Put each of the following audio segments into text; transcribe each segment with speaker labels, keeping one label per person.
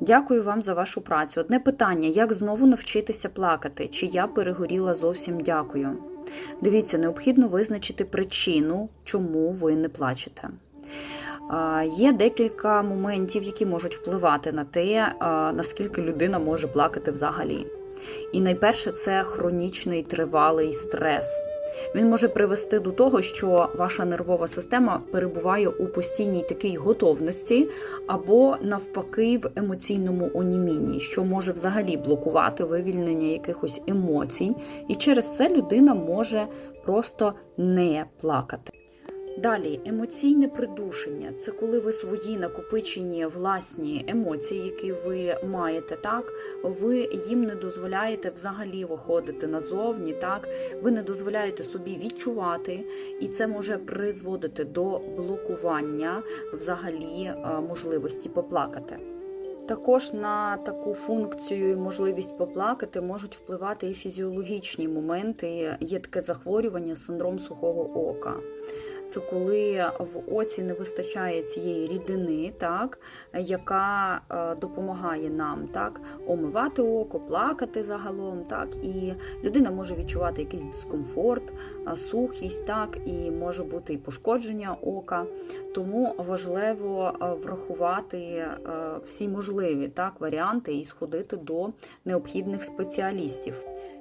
Speaker 1: Дякую вам за вашу працю. Одне питання: як знову навчитися плакати? Чи я перегоріла зовсім дякую? Дивіться, необхідно визначити причину, чому ви не плачете. Є декілька моментів, які можуть впливати на те, наскільки людина може плакати взагалі. І найперше це хронічний тривалий стрес. Він може привести до того, що ваша нервова система перебуває у постійній такій готовності, або навпаки в емоційному онімінні, що може взагалі блокувати вивільнення якихось емоцій, і через це людина може просто не плакати. Далі емоційне придушення це коли ви свої накопичені власні емоції, які ви маєте, так ви їм не дозволяєте взагалі виходити назовні, так ви не дозволяєте собі відчувати, і це може призводити до блокування взагалі е, можливості поплакати. Також на таку функцію і можливість поплакати можуть впливати і фізіологічні моменти. Є таке захворювання, синдром сухого ока. Це коли в оці не вистачає цієї рідини, так, яка е, допомагає нам так, омивати око, плакати загалом. Так, І людина може відчувати якийсь дискомфорт, е, сухість, так, і може бути і пошкодження ока. Тому важливо е, врахувати всі можливі так, варіанти і сходити до необхідних спеціалістів.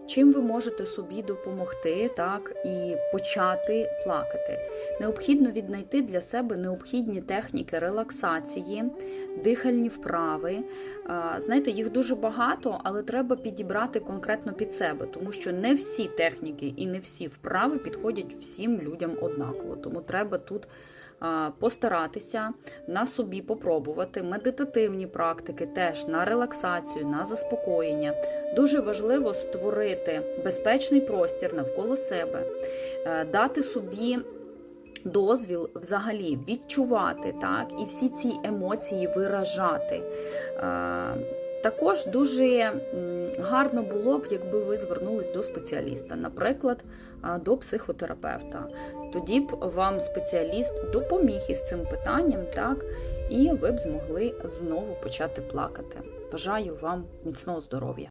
Speaker 1: Чим ви можете собі допомогти, так і почати плакати? Необхідно віднайти для себе необхідні техніки релаксації, дихальні вправи. Знаєте, їх дуже багато, але треба підібрати конкретно під себе, тому що не всі техніки і не всі вправи підходять всім людям однаково. Тому треба тут постаратися на собі попробувати медитативні практики, теж на релаксацію, на заспокоєння. Дуже важливо створити безпечний простір навколо себе, е, дати собі. Дозвіл взагалі відчувати так і всі ці емоції виражати. Також дуже гарно було б, якби ви звернулись до спеціаліста, наприклад, до психотерапевта. Тоді б вам спеціаліст допоміг із цим питанням, так, і ви б змогли знову почати плакати. Бажаю вам міцного здоров'я!